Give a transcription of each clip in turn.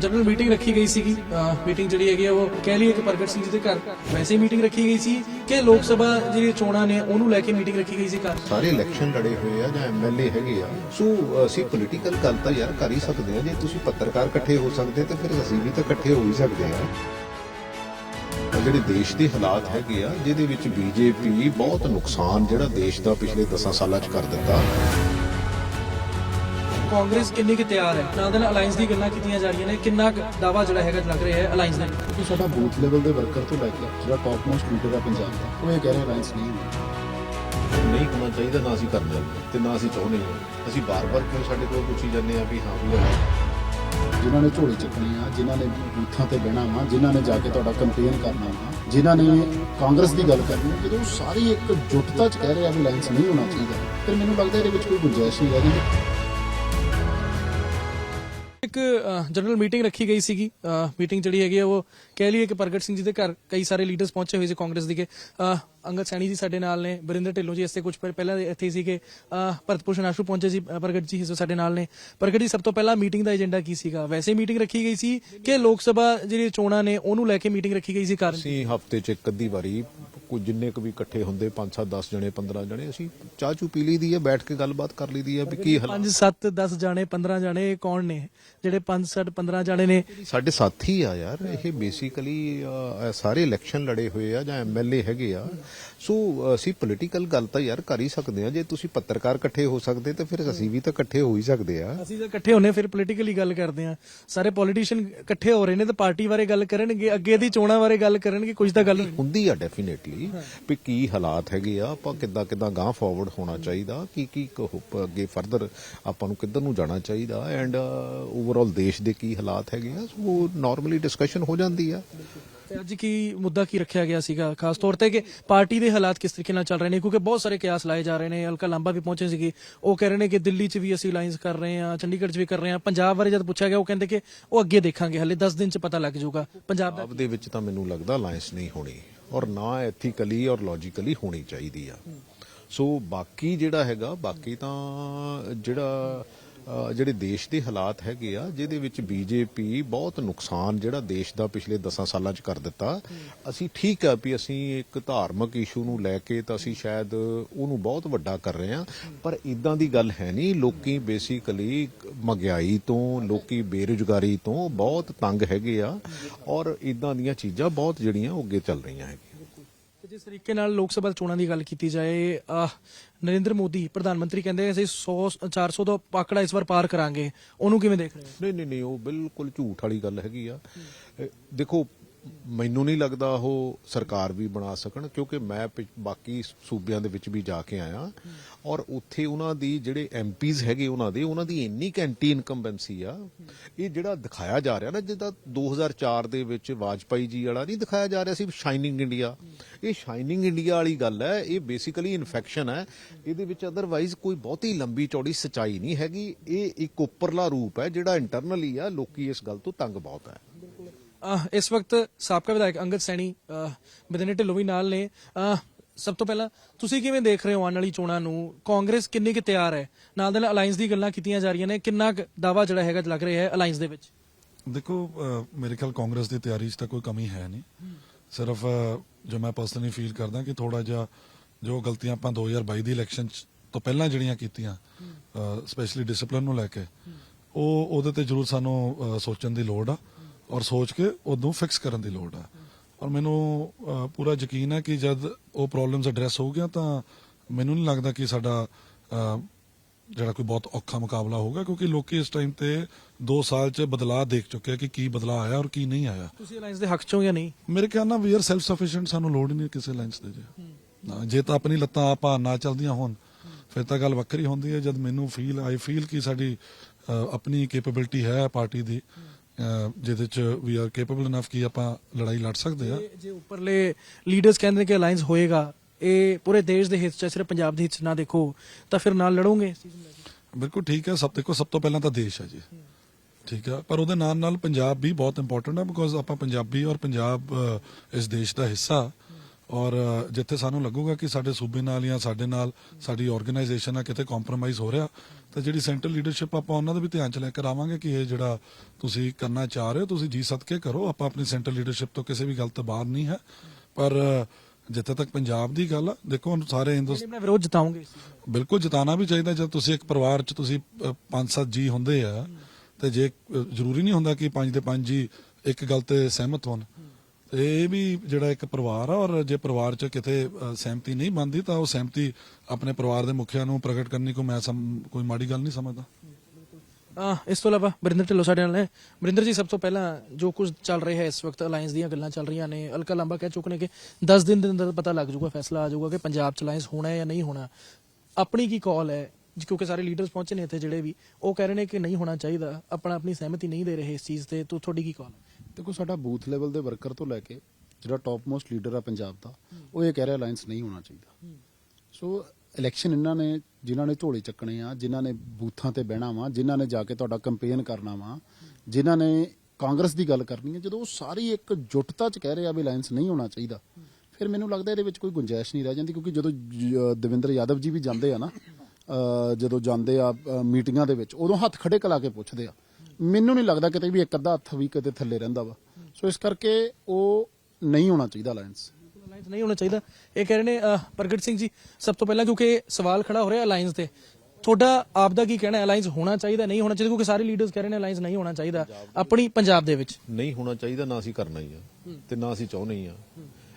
General meeting ਰੱਖੀ ਗਈ ਸੀਗੀ ਮੀਟਿੰਗ ਜਿਹੜੀ ਹੈਗੀ ਉਹ ਕਹਿ ਲਈਏ ਕਿ ਪ੍ਰਗਟ ਸਿੰਘ ਜੀ ਦੇ ਘਰ। ਵੈਸੇ ਮੀਟਿੰਗ ਰੱਖੀ ਗਈ ਸੀ ਕਿ ਲੋਕ ਸਭਾ ਜਿਹੜੀ ਚੋਣਾਂ ਨੇ, ਉਹਨੂੰ ਲੈ ਕੇ ਮੀਟਿੰਗ ਰੱਖੀ ਗਈ ਸੀ ਘਰ। ਸਾਰੇ ਇਲੈਕਸ਼ਨ ਲੜੇ ਹੋਏ ਆ, ਜਾਂ ਐਮਐਲਏ ਹੈਗੇ ਆ। ਸੋ, ਅਸੀਂ ਪੋਲੀਟੀਕਲ ਗੱਲ ਤਾਂ ਯਾਰ ਕਰ ਹੀ ਸਕਦੇ ਆ। ਜੇ ਤੁਸੀਂ ਪੱਤਰਕਾਰ ਇਕੱਠੇ ਹੋ ਸਕਦੇ, ਤਾਂ ਫਿਰ ਅਸੀਂ ਵੀ ਤਾਂ ਇਕੱਠੇ ਹੋ ਹੀ ਸਕਦੇ ਆ। ਜਿਹੜੇ ਦੇਸ਼ ਦੇ ਹਾਲਾਤ ਹੈਗੇ ਆ, ਜਿਹਦੇ ਵਿੱਚ ਬੀਜੇਪੀ ਬਹੁਤ ਨੁਕਸਾਨ ਜਿਹੜਾ ਦੇਸ਼ ਦਾ ਪਿਛਲੇ 10 ਸਾਲਾਂ 'ਚ ਕਰ ਦਿੱਤਾ। ਕਾਂਗਰਸ ਕਿੰਨੀ ਕਿ ਤਿਆਰ ਹੈ? ਨਾਲ ਦੇ ਨਾਲ ਅਲਾਈਅੰਸ ਦੀ ਗੱਲਾਂ ਕੀਤੀਆਂ ਜਾ ਰਹੀਆਂ ਨੇ। ਕਿੰਨਾ ਦਾਵਾ ਜਿਹੜਾ ਹੈਗਾ ਲੱਗ ਰਿਹਾ ਹੈ ਅਲਾਈਅੰਸ ਦਾ ਕਿ ਸਾਡਾ ਬੂਥ ਲੈਵਲ ਦੇ ਵਰਕਰ ਤੋਂ ਲੈ ਕੇ ਜਿਹੜਾ ਟਾਪ ਮੋਸਟ ਲੀਡਰ ਹੈ ਪੰਜਾਬ ਦਾ ਉਹ ਇਹ ਕਹਿ ਰਿਹਾ ਅਲਾਈਅੰਸ ਨਹੀਂ ਨਹੀਂ ਹੋਣਾ ਚਾਹੀਦਾ ਨਾ ਅਸੀਂ ਕਰਨਾ ਤੇ ਨਾ ਅਸੀਂ ਚਾਹੁੰਦੇ ਹਾਂ ਅਸੀਂ ਬਾਰ-ਬਾਰ ਕਿਉਂ ਸਾਡੇ ਕੋਲ ਪੁੱਛੀ ਜਾਂਦੇ ਆ ਵੀ ਹਾਂ ਵੀ ਜਿਨ੍ਹਾਂ ਨੇ ਝੋਲੇ ਚੱਕਣੇ ਆ ਜਿਨ੍ਹਾਂ ਨੇ ਬੂਥਾਂ ਤੇ ਬਹਿਣਾ ਵਾ ਜਿਨ੍ਹਾਂ ਨੇ ਜਾ ਕੇ ਤੁਹਾਡਾ ਕੰਪੇਨ ਕਰਨਾ ਵਾ ਜਿਨ੍ਹਾਂ ਨੇ ਕਾਂਗਰਸ ਦੀ ਗੱਲ ਕਰਨੀ ਹੈ, ਜਦੋਂ ਉਹ ਸਾਰੇ ਇੱਕ ਜੁੱਟਤਾ ਚ ਕਹਿ ਰਹੇ ਆ ਵੀ ਅਲਾਈਅੰਸ ਨਹੀਂ ਹੋਣਾ ਚਾਹੀਦਾ ਫਿਰ ਮੈਨੂੰ ਲੱਗਦਾ ਇਹਦੇ ਵਿੱਚ ਕੋਈ ਗੁੰਜਾਇਸ਼ ਨਹੀਂ ਹੈਗੀ ਇੱਕ ਜਨਰਲ ਮੀਟਿੰਗ ਰੱਖੀ ਗਈ ਸੀਗੀ। ਮੀਟਿੰਗ ਜਿਹੜੀ ਹੈਗੀ ਆ ਉਹ ਕਹਿ ਲਈਏ ਕਿ ਪ੍ਰਗਟ ਸਿੰਘ ਜੀ ਦੇ ਘਰ ਕਈ ਸਾਰੇ ਲੀਡਰਸ ਪਹੁੰਚੇ ਹੋਏ ਸੀ ਕਾਂਗਰਸ ਦੇ ਅੰਗਦ ਸੈਣੀ ਜੀ ਸਾਡੇ ਨਾਲ ਨੇ ਬਰਿੰਦਰ ਢਿੱਲੋਂ ਜੀ ਇਸਤੇ ਕੁਝ ਪਹਿਲਾਂ ਇੱਥੇ ਸੀਗੇ ਅਹ, ਭਰਤ ਭੂਸ਼ਣ ਆਸ਼ੂ ਪਹੁੰਚੇ ਸੀ ਪ੍ਰਗਟ ਜੀ ਹਿੱਸੋ ਸਾਡੇ ਨਾਲ ਨੇ। ਪ੍ਰਗਟ ਜੀ ਸਭ ਤੋਂ ਪਹਿਲਾਂ ਮੀਟਿੰਗ ਦਾ ਏਜੰਡਾ ਕੀ ਸੀਗਾ? ਵੈਸੇ ਮੀਟਿੰਗ ਰੱਖੀ ਗਈ ਸੀ ਕਿ ਲੋਕ ਸਭਾ ਜਿਹੜੀ ਚੋਣਾਂ ਨੇ ਉਹਨੂੰ ਲੈ ਕੇ ਮੀਟਿੰਗ ਰੱਖੀ ਗਈ ਸੀ ਕਾਰਨ ਅਸੀਂ ਹਫ਼ਤੇ 'ਚ ਇੱਕ ਅੱਧੀ ਵਾਰੀ ਕੋਈ ਜਿੰਨੇ ਕੁ ਵੀ ਇਕੱਠੇ ਹੁੰਦੇ 5 7 10 ਜਣੇ 15 ਜਣੇ ਅਸੀਂ ਚਾਹ ਚੂ ਪੀ ਲਈਦੀ ਹੈ ਬੈਠ ਕੇ ਗੱਲਬਾਤ ਕਰ ਲਈਦੀ ਹੈ ਵੀ ਕੀ ਹਾਲਾਤ। 5 7 10 ਜਾਣੇ 15 ਜਾਣੇ ਕੌਣ ਨੇ? ਜਿਹੜੇ 5 7 15 ਜਾਣੇ ਨੇ। ਸਾਡੇ ਸਾਥੀ ਆ ਯਾਰ ਇਹ ਬੇਸਿਕਲੀ ਸਾਰੇ ਇਲੈਕਸ਼ਨ ਲੜੇ ਹੋਏ ਆ ਜਾਂ ਐਮਐਲਏ ਹੈਗੇ ਆ। ਸੋ ਅਸੀਂ ਪੋਲੀਟੀਕਲ ਗੱਲ ਤਾਂ ਯਾਰ ਕਰ ਹੀ ਸਕਦੇ ਆ। ਜੇ ਤੁਸੀਂ ਪੱਤਰਕਾਰ ਇਕੱਠੇ ਹੋ ਸਕਦੇ ਤਾਂ ਫਿਰ ਅਸੀਂ ਵੀ ਤਾਂ ਇਕੱਠੇ ਹੋ ਹੀ ਸਕਦੇ ਆ। ਅਸੀਂ ਤਾਂ ਇਕੱਠੇ ਹੋਨੇ ਫਿਰ ਪੋਲੀਟੀਕਲੀ ਗੱਲ ਕਰਦੇ ਆ। ਸਾਰੇ ਪੋਲੀਟੀਸ਼ੀਅਨ ਇਕੱਠੇ ਹੋ ਰਹੇ ਨੇ ਤਾਂ ਪਾਰਟੀ ਬਾਰੇ ਗੱਲ ਕਰਨਗੇ ਅੱਗੇ ਦੀ ਚੋਣਾਂ ਬਾਰੇ ਗੱਲ ਕਰਨਗੇ ਕੁਝ ਤਾਂ ਗੱਲ ਹੁੰਦੀ ਆ ਡੈਫੀਨੇਟਲੀ ਵੀ ਕੀ ਹਾਲਾਤ ਹੈਗੇ ਆ। ਆਪਾਂ ਕਿੱਦਾਂ ਕਿੱਦਾਂ ਗਾਂ ਫਾਰਵਰਡ ਹੋਣਾ ਚਾਹੀਦਾ ਕੀ ਕੀ ਅੱਗੇ ਫਰਦਰ ਆਪਾਂ ਨੂੰ ਕਿੱਧਰ ਨੂੰ ਜਾਣਾ ਚਾਹੀਦਾ। ਐਂਡ ਓਵਰਆਲ ਦੇਸ਼ ਦੇ ਕੀ ਹਾਲਾਤ ਹੈਗੇ ਆ ਸੋ ਨਾਰਮਲੀ ਡਿਸਕਸ਼ਨ ਹੋ ਜਾਂਦੀ ਆ। ਤੇ ਅੱਜ ਕੀ ਮੁੱਦਾ ਕੀ ਰੱਖਿਆ ਗਿਆ ਸੀਗਾ? ਖਾਸ ਤੌਰ ਤੇ ਕਿ ਪਾਰਟੀ ਦੇ ਹਾਲਾਤ ਕਿਸ ਤਰੀਕੇ ਨਾਲ ਚੱਲ ਰਹੇ ਨੇ? ਕਿਉਂਕਿ ਬਹੁਤ ਸਾਰੇ ਕਿਆਸ ਲਾਏ ਜਾ ਰਹੇ ਨੇ। ਹਲਕਾ ਲਾਂਬਾ ਵੀ ਪਹੁੰਚੇ ਸੀਗੇ। ਉਹ ਕਹਿ ਰਹੇ ਨੇ ਕਿ ਦਿੱਲੀ 'ਚ ਵੀ ਅਸੀਂ ਲਾਈਨਸ ਕਰ ਰਹੇ ਹਾਂ ਚੰਡੀਗੜ੍ਹ 'ਚ ਵੀ ਕਰ ਰਹੇ ਹਾਂ। ਪੰਜਾਬ ਬਾਰੇ ਜਦ ਪੁੱਛਿਆ ਗਿਆ ਉਹ ਕਹਿੰਦੇ ਕਿ ਉਹ ਅੱਗੇ ਦੇਖਾਂਗੇ। ਹਲੇ 10 ਦਿਨ 'ਚ ਪਤਾ ਲੱਗ ਜਾਊਗਾ। ਪੰਜਾਬ ਦਾ ਪੰਜਾਬ ਦੇ ਵਿੱਚ ਤਾਂ ਮੈਨੂੰ ਲੱਗਦਾ ਅਲਾਈਅੰਸ ਨਹੀਂ ਹੋਣੀ। ਔਰ ਨਾ ਐਥੀਕਲੀ ਔਰ ਲੌਜੀਕਲੀ ਹੋਣੀ ਚਾਹੀਦੀ ਆ। ਸੋ ਬਾਕੀ ਜਿਹੜਾ ਹੈਗਾ ਬਾਕੀ ਤਾਂ ਜਿਹੜਾ ਜਿਹੜੇ ਦੇਸ਼ ਦੇ ਹਾਲਾਤ ਹੈਗੇ ਆ, ਜਿਹਦੇ ਵਿੱਚ ਬੀਜੇਪੀ ਬਹੁਤ ਨੁਕਸਾਨ ਜਿਹੜਾ ਦੇਸ਼ ਦਾ ਪਿਛਲੇ 10 ਸਾਲਾਂ 'ਚ ਕਰ ਦਿੱਤਾ। ਅਸੀਂ ਠੀਕ ਆ ਵੀ ਅਸੀਂ ਇੱਕ ਧਾਰਮਿਕ ਇਸ਼ੂ ਨੂੰ ਲੈ ਕੇ ਤਾਂ ਅਸੀਂ ਸ਼ਾਇਦ ਉਹਨੂੰ ਬਹੁਤ ਵੱਡਾ ਕਰ ਰਹੇ ਆ, ਪਰ ਇਦਾਂ ਦੀ ਗੱਲ ਹੈ ਨਹੀਂ। ਲੋਕੀ ਬੇਸਿਕਲੀ ਮਹਿੰਗਾਈ ਤੋਂ, ਲੋਕੀ ਬੇਰੁਜ਼ਗਾਰੀ ਤੋਂ ਬਹੁਤ ਤੰਗ ਹੈਗੇ ਆ ਔਰ ਇਦਾਂ ਦੀਆਂ ਚੀਜ਼ਾਂ ਬਹੁਤ ਜਿਹੜੀਆਂ ਉਹ ਅੱਗੇ ਚੱਲ ਰਹੀਆਂ ਹੈਗੀਆਂ। ਜਿਸ ਤਰੀਕੇ ਨਾਲ ਲੋਕ ਸਭਾ ਚੋਣਾਂ ਦੀ ਗੱਲ ਕੀਤੀ ਜਾਏ ਨਰਿੰਦਰ ਮੋਦੀ ਪ੍ਰਧਾਨ ਮੰਤਰੀ ਕਹਿੰਦੇ ਅਸੀਂ 100 400 ਦਾ ਪਾਕੜਾ ਇਸ ਵਾਰ ਪਾਰ ਕਰਾਂਗੇ। ਉਹਨੂੰ ਕਿਵੇਂ ਦੇਖ ਰਹੇ ਹੋ? ਨਹੀਂ ਨਹੀਂ ਨਹੀਂ, ਉਹ ਬਿਲਕੁਲ ਝੂਠ ਵਾਲੀ ਗੱਲ ਹੈਗੀ ਆ। ਦੇਖੋ ਮੈਨੂੰ ਨਹੀਂ ਲੱਗਦਾ ਉਹ ਸਰਕਾਰ ਵੀ ਬਣਾ ਸਕਣ, ਕਿਉਂਕਿ ਮੈਂ ਬਾਕੀ ਸੂਬਿਆਂ ਦੇ ਵਿੱਚ ਵੀ ਜਾ ਕੇ ਆਇਆ। ਔਰ ਉੱਥੇ ਉਹਨਾਂ ਦੀ ਜਿਹੜੇ ਐਮਪੀਜ਼ ਹੈਗੇ ਉਹਨਾਂ ਦੇ, ਉਹਨਾਂ ਦੀ ਇੰਨੀ ਕੈਂਟੀ ਇਨਕੰਬੈਂਸੀ ਆ, ਇਹ ਜਿਹੜਾ ਦਿਖਾਇਆ ਜਾ ਰਿਹਾ ਨਾ, ਜਿੱਦਾਂ 2004 ਦੇ ਵਿੱਚ ਵਾਜਪਾਈ ਜੀ ਵਾਲਾ ਨਹੀਂ ਦਿਖਾਇਆ ਜਾ ਰਿਹਾ ਸੀ ਸ਼ਾਈਨਿੰਗ ਇੰਡੀਆ ਇਹ ਸ਼ਾਈਨਿੰਗ ਇੰਡੀਆ ਵਾਲੀ ਗੱਲ ਹੈ, ਇਹ ਬੇਸਿਕਲੀ ਇਨਫੈਕਸ਼ਨ ਹੈ। ਇਹਦੇ ਵਿੱਚ ਅਦਰਵਾਈਜ਼ ਕੋਈ ਬਹੁਤੀ ਲੰਬੀ ਚੌੜੀ ਸਚਾਈ ਨਹੀਂ ਹੈਗੀ। ਇਹ ਇੱਕ ਉੱਪਰਲਾ ਰੂਪ ਹੈ, ਜਿਹੜਾ ਇੰਟਰਨਲੀ ਆ, ਲੋਕੀ ਇਸ ਗੱਲ ਤੋਂ ਤੰਗ ਬਹੁਤ ਹੈ। ਇਸ ਵਕਤ ਸਾਬਕਾ ਵਿਧਾਇਕ ਅੰਗਦ ਸੈਣੀ, ਅਹ, ਬਦਨੇ ਢਿੱਲੋਂ ਵੀ ਨਾਲ ਨੇ। ਸਭ ਤੋਂ ਪਹਿਲਾਂ ਤੁਸੀਂ ਕਿਵੇਂ ਦੇਖ ਰਹੇ ਹੋ ਆਉਣ ਵਾਲੀ ਚੋਣਾਂ ਨੂੰ? ਕਾਂਗਰਸ ਕਿੰਨੀ ਕੁ ਤਿਆਰ ਹੈ? ਨਾਲ ਦੇ ਨਾਲ ਅਲਾਈਅੰਸ ਦੀ ਗੱਲਾਂ ਕੀਤੀਆਂ ਜਾ ਰਹੀਆਂ ਨੇ। ਕਿੰਨਾ ਦਾਵਾ ਜਿਹੜਾ ਹੈਗਾ ਲੱਗ ਰਿਹਾ ਹੈ ਅਲਾਈਅੰਸ ਦੇ ਵਿੱਚ? ਦੇਖੋ ਮੇਰੇ ਖਿਆਲ ਕਾਂਗਰਸ ਦੀ ਤਿਆਰੀ 'ਚ ਤਾਂ ਕੋਈ ਕਮੀ ਹੈ ਨਹੀਂ। ਸਿਰਫ ਜੋ ਮੈਂ ਪਰਸਨਲੀ ਫੀਲ ਕਰਦਾ ਕਿ ਥੋੜਾ ਜਿਹਾ ਜੋ ਗਲਤੀਆਂ ਆਪਾਂ 2022 ਦੀ ਇਲੈਕਸ਼ਨ ਤੋਂ ਪਹਿਲਾਂ ਜਿਹੜੀਆਂ ਕੀਤੀਆਂ ਸਪੈਸ਼ਲੀ ਡਿਸਪਲਿਨ ਨੂੰ ਲੈ ਕੇ, ਉਹ ਉਹਦੇ ਤੇ ਜ਼ਰੂਰ ਸਾਨੂੰ ਸੋਚਣ ਦੀ ਲੋੜ ਆ। ਔਰ ਸੋਚ ਕੇ ਉਦੋਂ ਫਿਕਸ ਕਰਨ ਦੀ ਲੋੜ ਆ। ਔਰ ਮੈਨੂੰ ਪੂਰਾ ਯਕੀਨ ਹੈ ਕਿ ਜਦ ਉਹ ਪ੍ਰੋਬਲਮਸ ਐਡਰੈਸ ਹੋ ਗਿਆ ਤਾਂ ਮੈਨੂੰ ਨਹੀਂ ਲੱਗਦਾ ਕਿ ਸਾਡਾ ਜਿਹੜਾ ਕੋਈ ਬਹੁਤ ਔਖਾ ਮੁਕਾਬਲਾ ਹੋਊਗਾ ਕਿਉਂਕਿ ਲੋਕੀ ਇਸ ਟਾਈਮ ਤੇ 2 ਸਾਲ 'ਚ ਬਦਲਾਅ ਦੇਖ ਚੁੱਕੇ ਆ ਕਿ ਕੀ ਬਦਲਾਅ ਆਇਆ ਔਰ ਕੀ ਨਹੀਂ ਆਇਆ। ਤੁਸੀਂ ਅਲਾਈਅੰਸ ਦੇ ਹੱਕ ਚੋਂ ਜਾਂ ਨਹੀਂ? ਮੇਰੇ ਖਿਆਲ ਨਾਲ ਵੀ ਆਰ ਸੈਲਫ ਸਫੀਸ਼ੀਐਂਟ ਸਾਨੂੰ ਲੋੜ ਨਹੀਂ ਕਿਸੇ ਲਾਈਨਸ ਦੇ ਜੇ। ਜੇ ਤਾਂ ਆਪਣੀ ਲੱਤਾਂ ਆਪਾਂ ਨਾ ਚੱਲਦੀਆਂ ਹੋਣ ਫਿਰ ਤਾਂ ਗੱਲ ਵੱਖਰੀ ਹੁੰਦੀ ਹੈ। ਜਦ ਮੈਨੂੰ ਫੀਲ ਆਈ ਫੀਲ ਕਿ ਸਾਡੀ ਆਪਣੀ ਕੈਪੇਬਿਲਿਟੀ ਹੈ ਪਾਰਟੀ ਦੀ ਜਿਹਦੇ ਚ ਵੀ ਆਰ ਕੈਪੇਬਲ ਇਨਫ ਕਿ ਆਪਾਂ ਲੜਾਈ ਲੜ ਸਕਦੇ ਆ ਜੇ- ਉੱਪਰਲੇ ਲੀਡਰਸ ਕਹਿੰਦੇ ਨੇ ਕਿ ਅਲਾਈਅੰਸ ਹੋਏਗਾ ਇਹ ਪੂਰੇ ਦੇਸ਼ ਦੇ ਹਿੱਤ ਚ ਸਿਰਫ ਪੰਜਾਬ ਦੇ ਹਿੱਤ ਚ ਨਾ ਦੇਖੋ ਤਾਂ ਫਿਰ ਨਾਲ ਲੜੋਗੇ? ਬਿਲਕੁਲ ਠੀਕ ਹੈ ਸਭ ਦੇਖੋ ਸਭ ਤੋਂ ਪਹਿਲਾਂ ਤਾਂ ਦੇਸ਼ ਹੈ ਜੀ ਠੀਕ ਹੈ ਪਰ ਉਹਦੇ ਨਾਲ ਨਾਲ ਪੰਜਾਬ ਵੀ ਬਹੁਤ ਇੰਪੋਰਟੈਂਟ ਹੈ ਬਿਕੋਜ਼ ਆਪਾਂ ਪੰਜਾਬੀ ਔਰ ਪੰਜਾਬ ਇਸ ਦੇਸ਼ ਦਾ ਹਿੱਸਾ ਔਰ ਜਿੱਥੇ ਸਾਨੂੰ ਲੱਗੂਗਾ ਕਿ ਸਾਡੇ ਸੂਬੇ ਨਾਲ ਜਾਂ ਸਾਡੇ ਨਾਲ ਸਾਡੀ ਆਰਗੇਨਾਈਜੇਸ਼ਨ ਨਾਲ ਕਿਤੇ ਕੰਪਰੋਮਾਈਜ਼ ਹੋ ਰਿਹਾ ਤਾਂ ਜਿਹੜੀ ਸੈਂਟਰਲ ਲੀਡਰਸ਼ਿਪ ਆਪਾਂ ਉਹਨਾਂ ਦਾ ਵੀ ਧਿਆਨ ਚ ਲੈ ਕੇ ਆਵਾਂਗੇ ਕਿ ਇਹ ਜਿਹੜਾ ਤੁਸੀਂ ਕਰਨਾ ਚਾਹ ਰਹੇ ਹੋ ਤੁਸੀਂ ਜੀ ਸਦਕੇ ਕਰੋ ਆਪਾਂ ਆਪਣੀ ਸੈਂਟਰਲ ਲੀਡਰਸ਼ਿਪ ਤੋਂ ਕਿਸੇ ਵੀ ਗੱਲ ਤੋਂ ਬਾਹਰ ਨਹੀਂ ਹੈ ਪਰ ਜਿੱਥੇ ਤੱਕ ਪੰਜਾਬ ਦੀ ਗੱਲ ਆ ਦੇਖੋ ਹੁਣ ਸਾਰੇ ਹਿੰਦੁਸਤਾਨ ਆਪਣਾ ਵਿਰੋਧ ਜਤਾਉਂਗੇ। ਬਿਲਕੁਲ ਜਿਤਾਣਾ ਵੀ ਚਾਹੀਦਾ ਜਦ ਤੁਸੀਂ ਇੱਕ ਪਰਿਵਾਰ 'ਚ ਤੁਸੀਂ ਪੰਜ ਸੱਤ ਜੀ ਹੁੰਦੇ ਆ ਤੇ ਜੇ ਜ਼ਰੂਰੀ ਨਹੀਂ ਹੁੰਦਾ ਕਿ ਪੰਜ ਦੇ ਪੰਜ ਜੀ ਇੱਕ ਗੱਲ ਤੇ ਸਹਿਮਤ ਹੋਣ ਇਹ ਵੀ ਜਿਹੜਾ ਇੱਕ ਪਰਿਵਾਰ ਆ ਔਰ ਜੇ ਪਰਿਵਾਰ 'ਚ ਕਿਤੇ ਸਹਿਮਤੀ ਨਹੀਂ ਬਣਦੀ ਤਾਂ ਉਹ ਸਹਿਮਤੀ ਆਪਣੇ ਪਰਿਵਾਰ ਦੇ ਮੁਖੀਆਂ ਨੂੰ ਪ੍ਰਗਟ ਕਰਨੀ ਕੋਈ ਮੈਂ ਕੋਈ ਮਾੜੀ ਗੱਲ ਨਹੀਂ ਸਮਝਦਾ। ਇਸ ਤੋਂ ਇਲਾਵਾ ਬਰਿੰਦਰ ਢਿੱਲੋਂ ਸਾਡੇ ਨਾਲ ਨੇ। ਬਰਿੰਦਰ ਜੀ ਸਭ ਤੋਂ ਪਹਿਲਾਂ ਜੋ ਕੁਝ ਚੱਲ ਰਿਹਾ ਹੈ ਇਸ ਵਕਤ ਅਲਾਈਅੰਸ ਦੀਆਂ ਗੱਲਾਂ ਚੱਲ ਰਹੀਆਂ ਨੇ ਅਲਕਾ ਲੰਬਾ ਕਹਿ ਚੁੱਕੇ ਕਿ 10 ਦਿਨ ਦੇ ਅੰਦਰ ਪਤਾ ਲੱਗ ਜਾਊਗਾ ਫੈਸਲਾ ਆ ਜਾਊਗਾ ਕਿ ਪੰਜਾਬ ਚ ਅਲਾਈਅੰਸ ਹੋਣਾ ਹੈ ਜਾਂ ਨਹੀਂ ਹੋਣਾ। ਆਪਣੀ ਕੀ ਕਾਲ ਹੈ? ਜੀ, ਕਿਉਂਕਿ ਸਾਰੇ ਲੀਡਰਸ ਪਹੁੰਚੇ ਨੇ ਇੱਥੇ ਜਿਹੜੇ ਵੀ ਉਹ ਕਹਿ ਰਹੇ ਨੇ ਕਿ ਨਹੀਂ ਹੋਣਾ ਚਾਹੀਦਾ ਆਪਣਾ ਆਪਣੀ ਸਹਿਮਤੀ ਨਹੀਂ ਦੇ ਰਹੇ ਇਸ ਚੀਜ਼ ਤੇ ਤੋ ਤੁਹਾਡੀ ਕੀ ਕਾਲ ਦੇਖੋ, ਸਾਡਾ ਬੂਥ ਲੈਵਲ ਦੇ ਵਰਕਰ ਤੋਂ ਲੈ ਕੇ ਜਿਹੜਾ ਟੌਪ ਮੋਸਟ ਲੀਡਰ ਆ ਪੰਜਾਬ ਦਾ, ਉਹ ਇਹ ਕਹਿ ਰਿਹਾ ਅਲਾਈਅੰਸ ਨਹੀਂ ਹੋਣਾ ਚਾਹੀਦਾ। ਸੋ ਇਲੈਕਸ਼ਨ ਇਹਨਾਂ ਨੇ, ਜਿਨ੍ਹਾਂ ਨੇ ਝੋਲੇ ਚੱਕਣੇ ਆ, ਜਿਨ੍ਹਾਂ ਨੇ ਬੂਥਾਂ ਤੇ ਬਹਿਣਾ ਵਾ, ਜਿਨ੍ਹਾਂ ਨੇ ਜਾ ਕੇ ਤੁਹਾਡਾ ਕੰਪੇਨ ਕਰਨਾ ਵਾ, ਜਿਨ੍ਹਾਂ ਨੇ ਕਾਂਗਰਸ ਦੀ ਗੱਲ ਕਰਨੀ ਹੈ ਜਦੋਂ ਉਹ ਸਾਰੀ ਇੱਕ ਜੁਟਤਾ ਚ ਕਹਿ ਰਹੇ ਆ ਵੀ ਅਲਾਈਅੰਸ ਨਹੀਂ ਹੋਣਾ ਚਾਹੀਦਾ, ਫਿਰ ਮੈਨੂੰ ਲੱਗਦਾ ਇਹਦੇ ਵਿੱਚ ਕੋਈ ਗੁੰਜਾਇਸ਼ ਨਹੀਂ ਰਹਿ ਜਾਂਦੀ, ਕਿਉਂਕਿ ਜਦੋਂ ਜ- ਦਵਿੰਦਰ ਯਾਦਵ ਜੀ ਵੀ ਜਾਂਦੇ ਆ ਨਾ ਜਦੋਂ ਜਾਂਦੇ ਆ ਮੀਟਿੰਗਾਂ ਦੇ ਵਿੱਚ, ਉਦੋਂ ਹੱਥ ਖੜੇ ਕਲਾ ਕੇ ਪੁੱਛਦੇ ਆ। ਮੈਨੂੰ ਨਹੀਂ ਲੱਗਦਾ ਕਿਤੇ ਵੀ ਇੱਕ ਅੱਧਾ ਹੱਥ ਵੀ ਕਿਤੇ ਥੱਲੇ ਰਹਿੰਦਾ ਵਾ। ਸੋ ਇਸ ਕਰਕੇ ਉਹ ਨਹੀਂ ਹੋਣਾ ਚਾਹੀਦਾ ਅਲਾਈਅੰਸ ਅਲਾਈਅੰਸ ਨਹੀਂ ਹੋਣਾ ਚਾਹੀਦਾ। ਇਹ ਕਹਿ ਰਹੇ ਨੇ ਅਹ, ਪ੍ਰਗਟ ਸਿੰਘ ਜੀ ਸਭ ਤੋਂ ਪਹਿਲਾਂ ਕਿਉਂਕਿ ਸਵਾਲ ਖੜਾ ਹੋ ਰਿਹਾ ਅਲਾਈਅੰਸ ਤੇ। ਤੁਹਾਡਾ ਆਪ ਦਾ ਕੀ ਕਹਿਣਾ ਹੈ? ਅਲਾਈਅੰਸ ਹੋਣਾ ਚਾਹੀਦਾ ਨਹੀਂ ਹੋਣਾ ਚਾਹੀਦਾ? ਕਿਉਂਕਿ ਸਾਰੇ ਲੀਡਰਸ ਕਹਿ ਰਹੇ ਨੇ ਅਲਾਈਅੰਸ ਨਹੀਂ ਹੋਣਾ ਚਾਹੀਦਾ। ਆਪਣੀ ਪੰਜਾਬ ਦੇ ਵਿੱਚ। ਨਹੀਂ ਹੋਣਾ ਚਾਹੀਦਾ ਨਾ ਅਸੀਂ ਕਰਨਾ ਹੀ ਆ ਤੇ ਨਾ ਅਸੀਂ ਚਾਹੁੰਦੇ ਹੀ ਆ।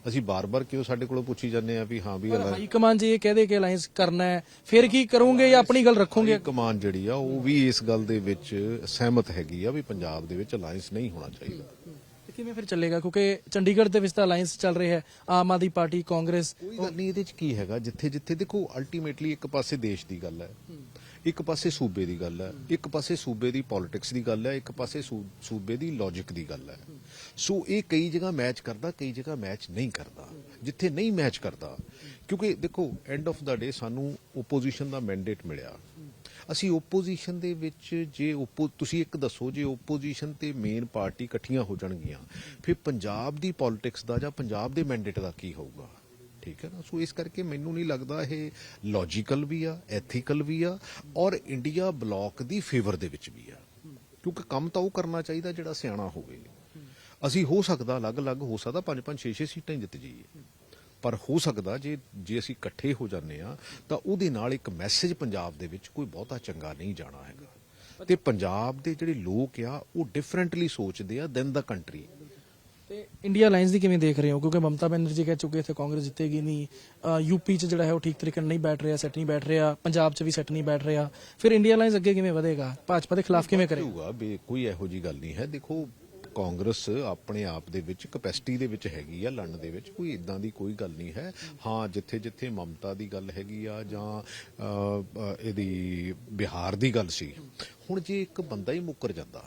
ਅਸੀਂ ਬਾਰ-ਬਾਰ ਕਿਉਂ ਸਾਡੇ ਕੋਲੋਂ ਪੁੱਛੀ ਜਾਂਦੇ ਆ ਵੀ ਹਾਂ ਵੀ ਹਾਈ ਕਮਾਂਡ ਜੇ ਇਹ ਕਹਦੇ ਕਿ ਅਲਾਈਅੰਸ ਕਰਨਾ ਹੈ ਫਿਰ ਕੀ ਕਰੋਗੇ ਜਾਂ ਆਪਣੀ ਗੱਲ ਰੱਖੋਗੇ? ਕਮਾਨ ਜਿਹੜੀ ਆ ਉਹ ਵੀ ਇਸ ਗੱਲ ਦੇ ਵਿੱਚ ਸਹਿਮਤ ਹੈਗੀ ਆ ਵੀ ਪੰਜਾਬ ਦੇ ਵਿੱਚ ਅਲਾਈਅੰਸ ਨਹੀਂ ਹੋਣਾ ਚਾਹੀਦਾ। ਕਿਵੇਂ ਫਿਰ ਚੱਲੇਗਾ? ਕਿਉਂਕਿ ਚੰਡੀਗੜ੍ਹ ਦੇ ਵਿੱਚ ਤਾਂ ਅਲਾਈਅੰਸ ਚੱਲ ਰਿਹਾ ਹੈ ਆਮ ਆਦਮੀ ਪਾਰਟੀ ਕਾਂਗਰਸ। ਕੋਈ ਗੱਲ ਨਹੀਂ ਇਹਦੇ ਚ ਕੀ ਹੈਗਾ? ਜਿੱਥੇ ਜਿੱਥੇ ਦੇਖੋ ਅਲਟੀਮੇਟਲੀ ਇੱਕ ਪਾਸੇ ਦੇਸ਼ ਦੀ ਗੱਲ ਹੈ। ਇੱਕ ਪਾਸੇ ਸੂਬੇ ਦੀ ਗੱਲ ਹੈ, ਇੱਕ ਪਾਸੇ ਸੂਬੇ ਦੀ ਪੋਲਿਟਿਕਸ ਦੀ ਗੱਲ ਹੈ, ਇੱਕ ਪਾਸੇ ਸੂ- ਸੂਬੇ ਦੀ ਲੌਜੀਕ ਦੀ ਗੱਲ ਹੈ। ਸੋ ਇਹ ਕਈ ਜਗ੍ਹਾ ਮੈਚ ਕਰਦਾ, ਕਈ ਜਗ੍ਹਾ ਮੈਚ ਨਹੀਂ ਕਰਦਾ। ਜਿੱਥੇ ਨਹੀਂ ਮੈਚ ਕਰਦਾ, ਕਿਉਂਕਿ ਦੇਖੋ ਐਂਡ ਆਫ ਦਾ ਡੇ ਸਾਨੂੰ ਓਪੋਜੀਸ਼ਨ ਦਾ ਮੈਂਡੇਟ ਮਿਲਿਆ। ਅਸੀਂ ਓਪੋਜੀਸ਼ਨ ਦੇ ਵਿੱਚ ਜੇ ਓਪੋ ਤੁਸੀਂ ਇੱਕ ਦੱਸੋ, ਜੇ ਓਪੋਜੀਸ਼ਨ ਤੇ ਮੇਨ ਪਾਰਟੀ ਇਕੱਠੀਆਂ ਹੋ ਜਾਣਗੀਆਂ, ਫਿਰ ਪੰਜਾਬ ਦੀ ਪੋਲਿਟਿਕਸ ਦਾ ਜਾਂ ਪੰਜਾਬ ਦੇ ਮੈਂਡੇਟ ਦਾ ਕੀ ਹੋਊਗਾ? ਠੀਕ ਹੈ ਨਾ? ਸੋ ਇਸ ਕਰਕੇ ਮੈਨੂੰ ਨਹੀਂ ਲੱਗਦਾ ਇਹ ਲੌਜੀਕਲ ਵੀ ਆ ਐਥੀਕਲ ਵੀ ਆ ਔਰ ਇੰਡੀਆ ਬਲੌਕ ਦੀ ਫੇਵਰ ਦੇ ਵਿੱਚ ਵੀ ਆ। ਕਿਉਂਕਿ ਕੰਮ ਤਾਂ ਉਹ ਕਰਨਾ ਚਾਹੀਦਾ ਜਿਹੜਾ ਸਿਆਣਾ ਹੋਵੇ। ਅਸੀਂ ਹੋ ਸਕਦਾ ਅਲੱਗ-ਅਲੱਗ, ਹੋ ਸਕਦਾ 5-5 6-6 ਸੀਟਾਂ ਹੀ ਜਿੱਤ ਜਾਈਏ। ਪਰ ਹੋ ਸਕਦਾ ਜੇ ਜੇ ਅਸੀਂ ਇਕੱਠੇ ਹੋ ਜਾਂਦੇ ਆ ਤਾਂ ਉਹਦੇ ਨਾਲ ਇੱਕ ਮੈਸੇਜ ਪੰਜਾਬ ਦੇ ਵਿੱਚ ਕੋਈ ਬਹੁਤਾ ਚੰਗਾ ਨਹੀਂ ਜਾਣਾ ਹੈਗਾ। ਤੇ ਪੰਜਾਬ ਦੇ ਜਿਹੜੇ ਲੋਕ ਆ, ਉਹ ਡਿਫਰੈਂਟਲੀ ਸੋਚਦੇ ਆ ਦੈਨ ਦਾ ਕੰਟਰੀ ਤੇ ਇੰਡੀਆ ਅਲਾਈਅੰਸ ਦੀ ਕਿਵੇਂ ਦੇਖ ਰਹੇ ਹੋ? ਕਿਉਂਕਿ ਮਮਤਾ ਬੈਨਰਜੀ ਕਹਿ ਚੁੱਕੇ ਇੱਥੇ ਕਾਂਗਰਸ ਜਿੱਤੇਗੀ ਨਹੀਂ। ਯੂਪੀ 'ਚ ਜਿਹੜਾ ਹੈ ਉਹ ਠੀਕ ਤਰੀਕੇ ਨਾਲ ਨਹੀਂ ਬੈਠ ਰਿਹਾ ਸੈੱਟ ਨਹੀਂ ਬੈਠ ਰਿਹਾ, ਪੰਜਾਬ 'ਚ ਵੀ ਸੈੱਟ ਨਹੀਂ ਬੈਠ ਰਿਹਾ। ਫਿਰ ਇੰਡੀਆ ਲਾਈਨਸ ਅੱਗੇ ਕਿਵੇਂ ਵਧੇਗਾ? ਭਾਜਪਾ ਦੇ ਖਿਲਾਫ ਕਿਵੇਂ ਕਰੇਗਾ ਹੋਊਗਾ ਕੋਈ ਇਹੋ ਜੀ ਗੱਲ ਨਹੀਂ ਹੈ। ਦੇਖੋ, ਕਾਂਗਰਸ ਆਪਣੇ ਆਪ ਦੇ ਵਿੱਚ ਕਪੈਸਿਟੀ ਦੇ ਵਿੱਚ ਹੈਗੀ ਆ ਲੜਨ ਦੇ ਵਿੱਚ। ਕੋਈ ਇਦਾਂ ਦੀ ਕੋਈ ਗੱਲ ਨਹੀਂ ਹੈ। ਹਾਂ ਜਿੱਥੇ ਜਿੱਥੇ ਮਮਤਾ ਦੀ ਗੱਲ ਹੈਗੀ ਆ ਜਾਂ ਇਹਦੀ ਬਿਹਾਰ ਦੀ ਗੱਲ ਸੀ। ਹੁਣ ਜੇ ਇੱਕ ਬੰਦਾ ਹੀ ਮੁੱਕਰ ਜਾਂਦਾ,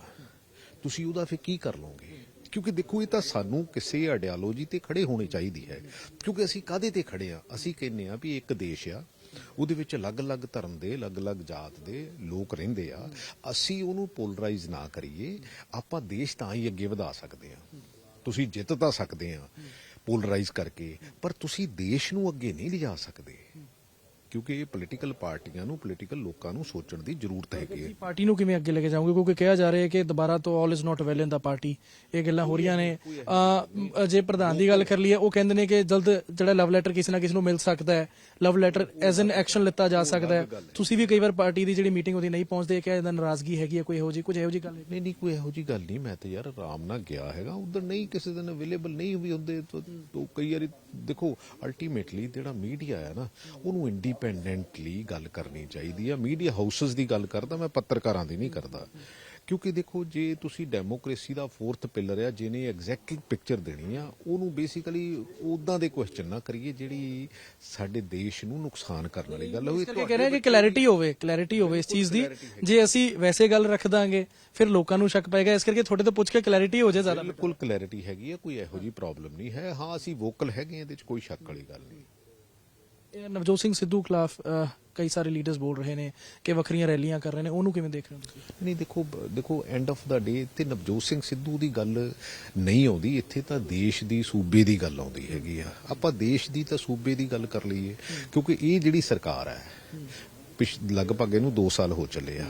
ਤੁਸੀਂ ਉਹਦਾ ਫਿਰ ਕੀ ਕਰ ਲਓਗੇ? ਕਿਉਂਕਿ ਦੇਖੋ, ਇਹ ਤਾਂ ਸਾਨੂੰ ਕਿਸੇ ਆਈਡੀਓਲੋਜੀ ਤੇ ਖੜੇ ਹੋਣੇ ਚਾਹੀਦੀ ਹੈ। ਕਿਉਂਕਿ ਅਸੀਂ ਕਾਦੇ ਤੇ ਖੜੇ ਆ ਅਸੀਂ ਕਹਿੰਨੇ ਆ ਵੀ ਇੱਕ ਦੇਸ਼ ਆ, ਉਹਦੇ ਵਿੱਚ ਅਲੱਗ-ਅਲੱਗ ਧਰਮ ਦੇ, ਅਲੱਗ-ਅਲੱਗ ਜਾਤ ਦੇ ਲੋਕ ਰਹਿੰਦੇ ਆ। ਅਸੀਂ ਉਹਨੂੰ ਪੋਲਰਾਈਜ਼ ਨਾ ਕਰੀਏ, ਆਪਾਂ ਦੇਸ਼ ਤਾਂ ਹੀ ਅੱਗੇ ਵਧਾ ਸਕਦੇ ਆ ਤੁਸੀਂ ਜਿੱਤ ਤਾਂ ਸਕਦੇ ਆ ਪੋਲਰਾਈਜ਼ ਕਰਕੇ, ਪਰ ਤੁਸੀਂ ਦੇਸ਼ ਨੂੰ ਅੱਗੇ ਨਹੀਂ ਲਿਜਾ ਸਕਦੇ। ਕਿਉਂਕਿ ਇਹ ਪੋਲੀਟੀਕਲ ਪਾਰਟੀਆਂ ਨੂੰ ਪੋਲੀਟੀਕਲ ਲੋਕਾਂ ਨੂੰ ਸੋਚਣ ਦੀ ਜ਼ਰੂਰਤ ਹੈਗੀ ਹੈ। ਪਾਰਟੀ ਨੂੰ ਕਿਵੇਂ ਅੱਗੇ ਲੈ ਕੇ ਜਾਓਗੇ? ਕਿਉਂਕਿ ਕਿਹਾ ਜਾ ਰਿਹਾ ਹੈ ਕਿ ਦੁਬਾਰਾ ਤੋਂ all is not well in the party ਇਹ ਗੱਲਾਂ ਹੋ ਰਹੀਆਂ ਨੇ। ਜੇ ਪ੍ਰਧਾਨ ਦੀ ਗੱਲ ਕਰ ਲਈਏ ਉਹ ਕਹਿੰਦੇ ਨੇ ਕਿ ਜਲਦ ਜਿਹੜਾ ਲਵ ਲੈਟਰ ਕਿਸੇ ਨਾ ਕਿਸੇ ਨੂੰ ਮਿਲ ਸਕਦਾ ਹੈ। Love letter as an action ਲਿੱਤਾ ਜਾ ਸਕਦਾ ਹੈ। ਤੁਸੀਂ ਵੀ ਕਈ ਵਾਰ ਪਾਰਟੀ ਦੀ ਜਿਹੜੀ ਮੀਟਿੰਗ ਉਹਦੀ ਨਹੀਂ ਪਹੁੰਚਦੇ ਕਿ ਇਹਦਾ ਨਾਰਾਜ਼ਗੀ ਹੈਗੀ ਹੈ ਕੋਈ ਇਹੋ ਜੀ ਕੁਝ ਇਹੋ ਜੀ ਗੱਲ ਨਹੀਂ ਨਹੀਂ ਕੋਈ ਇਹੋ ਜੀ ਗੱਲ ਨਹੀਂ। ਮੈਂ ਤੇ ਯਾਰ ਆਰਾਮ ਨਾਲ ਗਿਆ ਹੈਗਾ। ਉਧਰ ਨਹੀਂ ਕਿਸੇ ਦਿਨ ਅਵੇਲੇਬਲ ਨਹੀਂ ਵੀ ਹੁੰਦੇ। ਤਾਂ ਕਈ ਵਾਰੀ ਦੇਖੋ ਅਲਟੀਮੇਟਲੀ ਜਿਹੜਾ ਮੀਡੀਆ ਹੈ ਨਾ ਉਹਨੂੰ ਇੰਡੀਪੈਂਡੈਂਟਲੀ ਗੱਲ ਕਰਨੀ ਚਾਹੀਦੀ ਆ। ਮੀਡੀਆ ਹਾਊਸਸ ਦੀ ਗੱਲ ਕਰਦਾ ਮੈਂ ਪੱਤਰਕਾਰਾਂ ਦੀ ਨਹੀਂ ਕਰਦਾ। ਕਿਉਂਕਿ ਦੇਖੋ ਜੇ ਤੁਸੀਂ ਡੈਮੋਕ੍ਰੇਸੀ ਦਾ ਫੋਰਥ ਪਿਲਰ ਆ ਜਿਹਨੇ ਐਗਜ਼ੈਕਟਲੀ ਪਿਕਚਰ ਦੇਣੀ ਆ ਉਹਨੂੰ ਬੇਸਿਕਲੀ ਉਦਾਂ ਦੇ ਕੁਐਸਚਨ ਨਾ ਕਰੀਏ ਜਿਹੜੀ ਸਾਡੇ ਦੇਸ਼ ਨੂੰ ਨੁਕਸਾਨ ਕਰਨ ਵਾਲੀ ਗੱਲ ਹੋਵੇ ਕਰਕੇ ਕਹਿ ਰਹੇ ਕਿ ਕਲੈਰਿਟੀ ਹੋਵੇ ਕਲੈਰਿਟੀ ਹੋਵੇ ਇਸ ਚੀਜ਼ ਦੀ। ਜੇ ਅਸੀਂ ਵੈਸੇ ਗੱਲ ਰੱਖ ਦਾਂਗੇ ਫਿਰ ਲੋਕਾਂ ਨੂੰ ਸ਼ੱਕ ਪਏਗਾ। ਇਸ ਕਰਕੇ ਤੁਹਾਡੇ ਤੋਂ ਪੁੱਛ ਕੇ ਕਲੈਰਿਟੀ ਹੋ ਜਾਏ ਜ਼ਿਆਦਾ ਬਿਲਕੁਲ ਕਲੈਰਿਟੀ ਹੈਗੀ ਹੈ ਕੋਈ ਇਹੋ ਜੀ ਪ੍ਰੋਬਲਮ ਨਹੀਂ ਹੈ। ਹਾਂ ਅਸੀਂ ਵੋਕਲ ਹੈਗੇ ਇਹਦੇ ਵਿੱਚ ਕੋਈ ਸ਼ੱਕ ਵਾਲੀ ਗੱਲ ਨਹੀਂ। ਨਵਜੋਤ ਸਿੰਘ ਸਿੱਧੂ ਖਿਲਾਫ ਕਈ ਸਾਰੇ ਲੀਡਰਸ ਬੋਲ ਰਹੇ ਨੇ ਕਿ ਵੱਖਰੀਆਂ ਰੈਲੀਆਂ ਕਰ ਰਹੇ ਨੇ। ਉਹਨੂੰ ਕਿਵੇਂ ਦੇਖ ਰਹੇ ਹੋ ਤੁਸੀਂ? ਨਹੀਂ ਦੇਖੋ ਦੇਖੋ ਐਂਡ ਆਫ ਦਾ ਡੇ ਤੇ ਨਵਜੋਤ ਸਿੰਘ ਸਿੱਧੂ ਦੀ ਗੱਲ ਨਹੀਂ ਆਉਂਦੀ। ਇੱਥੇ ਤਾਂ ਦੇਸ਼ ਦੀ ਸੂਬੇ ਦੀ ਗੱਲ ਆਉਂਦੀ ਹੈਗੀ ਆ। ਆਪਾਂ ਦੇਸ਼ ਦੀ ਤਾਂ ਸੂਬੇ ਦੀ ਗੱਲ ਕਰ ਲਈਏ ਕਿਉਂਕਿ ਇਹ ਜਿਹੜੀ ਸਰਕਾਰ ਹੈ ਪਿਛ ਲਗਭਗ ਇਹਨੂੰ 2 ਸਾਲ ਹੋ ਚੱਲੇ ਆ।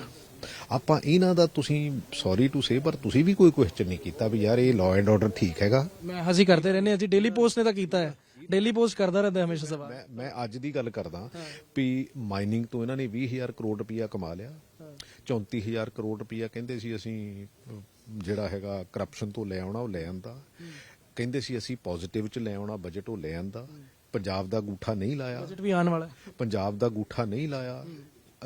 ਆਪਾਂ ਇਹਨਾਂ ਦਾ ਤੁਸੀਂ ਸੌਰੀ ਟੂ ਸੇ ਪਰ ਤੁਸੀਂ ਵੀ ਕੋਈ ਕੁਐਸਚਨ ਨਹੀਂ ਕੀਤਾ ਵੀ ਯਾਰ ਇਹ ਲਾਅ ਐਂਡ ਆਰਡਰ ਠੀਕ ਹੈਗਾ। ਮੈਂ ਹਸੀ ਕਰਦੇ ਰਹਿੰਦੇ ਜੀ ਡੇਲੀ ਪੋਸਟ ਨੇ ਤਾਂ ਕੀਤਾ ਹੈ। ਡੇਲੀ ਪੋਸਟ ਕਰਦਾ ਰਹਿੰਦਾ ਹਮੇਸ਼ਾ ਸਵਾਲ। ਮੈਂ ਮੈਂ ਅੱਜ ਦੀ ਗੱਲ ਕਰਦਾ ਵੀ ਮਾਈਨਿੰਗ ਤੋਂ ਇਹਨਾਂ ਨੇ 20000 ਕਰੋੜ ਰੁਪਇਆ ਕਮਾ ਲਿਆ। 34000 ਕਰੋੜ ਰੁਪਇਆ ਕਹਿੰਦੇ ਸੀ ਅਸੀਂ ਜਿਹੜਾ ਹੈਗਾ ਕਰਪਸ਼ਨ ਤੋਂ ਲੈ ਆਉਣਾ ਉਹ ਲੈ ਆਂਦਾ। ਕਹਿੰਦੇ ਸੀ ਅਸੀਂ ਪੋਜ਼ਿਟਿਵ ਚ ਲੈ ਆਉਣਾ ਬਜਟ ਉਹ ਲੈ ਆਂਦਾ। ਪੰਜਾਬ ਦਾ ਗੂਠਾ ਨਹੀਂ ਲਾਇਆ। ਬਜਟ ਵੀ ਆਉਣ ਵਾਲਾ ਪੰਜਾਬ ਦਾ ਗੂਠਾ ਨਹੀਂ ਲਾਇਆ।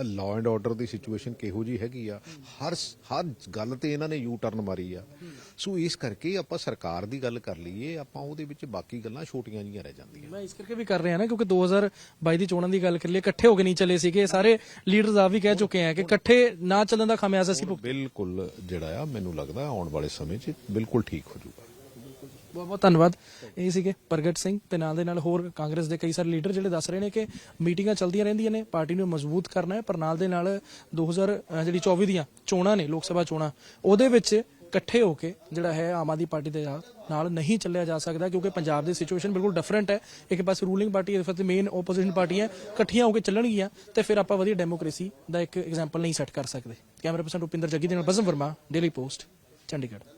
ਲਾਅ ਐਂਡ ਆਰਡਰ ਦੀ ਸਿਚੁਏਸ਼ਨ ਕਿਹੋ ਜੀ ਹੈਗੀ ਆ? ਹਰ ਹਰ ਗੱਲ ਤੇ ਇਹਨਾਂ ਨੇ ਯੂ ਟਰਨ ਮਾਰੀ ਆ। ਸੋ ਇਸ ਕਰਕੇ ਆਪਾਂ ਸਰਕਾਰ ਦੀ ਗੱਲ ਕਰ ਲਈਏ ਆਪਾਂ ਉਹਦੇ ਵਿੱਚ ਬਾਕੀ ਗੱਲਾਂ ਛੋਟੀਆਂ ਜੀਆਂ ਰਹਿ ਜਾਂਦੀਆਂ। ਮੈਂ ਇਸ ਕਰਕੇ ਵੀ ਕਰ ਰਿਹਾ ਨਾ ਕਿਉਂਕਿ 2022 ਦੀ ਚੋਣਾਂ ਦੀ ਗੱਲ ਕਰ ਲਈਏ ਇਕੱਠੇ ਹੋ ਕੇ ਨਹੀਂ ਚੱਲੇ ਸੀਗੇ। ਸਾਰੇ ਲੀਡਰਸ ਆ ਵੀ ਕਹਿ ਚੁੱਕੇ ਆ ਕਿ ਇਕੱਠੇ ਨਾ ਚੱਲਣ ਦਾ ਖਾਮਿਆਜ਼ਾ ਭੁਗਤ ਬਿਲਕੁਲ ਜਿਹੜਾ ਆ ਮੈਨੂੰ ਲੱਗਦਾ ਆਉਣ ਵਾਲੇ ਸਮੇਂ 'ਚ ਬਿਲਕੁਲ ਠੀਕ ਹੋ ਜਾਊਗਾ। ਬਹੁਤ ਬਹੁਤ ਧੰਨਵਾਦ। ਇਹ ਸੀਗੇ ਪ੍ਰਗਟ ਸਿੰਘ, ਤੇ ਨਾਲ ਦੇ ਨਾਲ ਹੋਰ ਕਾਂਗਰਸ ਦੇ ਕਈ ਸਾਰੇ ਲੀਡਰ ਜਿਹੜੇ ਦੱਸ ਰਹੇ ਨੇ ਕਿ ਮੀਟਿੰਗਾਂ ਚੱਲਦੀਆਂ ਰਹਿੰਦੀਆਂ ਨੇ, ਪਾਰਟੀ ਨੂੰ ਮਜ਼ਬੂਤ ਕਰਨਾ ਹੈ, ਪਰ ਨਾਲ ਦੇ ਨਾਲ 2000 ਅਹ, ਜਿਹੜੀ 24 ਦੀਆਂ ਚੋਣਾਂ ਨੇ, ਲੋਕ ਸਭਾ ਚੋਣਾਂ, ਉਹਦੇ ਵਿੱਚ ਇਕੱਠੇ ਹੋ ਕੇ ਜਿਹੜਾ ਹੈ ਆਮ ਆਦਮੀ ਪਾਰਟੀ ਦੇ ਨਾਲ ਨਹੀਂ ਚੱਲਿਆ ਜਾ ਸਕਦਾ, ਕਿਉਂਕਿ ਪੰਜਾਬ ਦੀ ਸਿਚੁਏਸ਼ਨ ਬਿਲਕੁਲ ਡਿਫਰੈਂਟ ਹੈ। ਇੱਕ ਪਾਸੇ ਰੂਲਿੰਗ ਪਾਰਟੀ ਇਸ ਫਿਰ ਮੇਨ ਆਪੋਜੀਸ਼ਨ ਪਾਰਟੀਆਂ ਇਕੱਠੀਆਂ ਹੋ ਕੇ ਚੱਲਣਗੀਆਂ, ਤੇ ਫਿਰ ਆਪਾਂ ਵਧੀਆ ਡੈਮੋਕ੍ਰੇਸੀ ਦਾ ਇੱਕ ਐਗਜ਼ਾਮਪਲ ਨਹੀਂ ਸੈੱਟ ਕਰ ਸਕਦੇ। ਕੈਮਰਾ ਪਰਸਨ ਰੁਪਿੰਦਰ ਜੱਗੀ ਦੇ ਨਾਲ ਬਜ਼ਮ ਵਰਮਾ ਡੇਲੀ ਪੋਸਟ ਚੰਡੀਗੜ੍ਹ।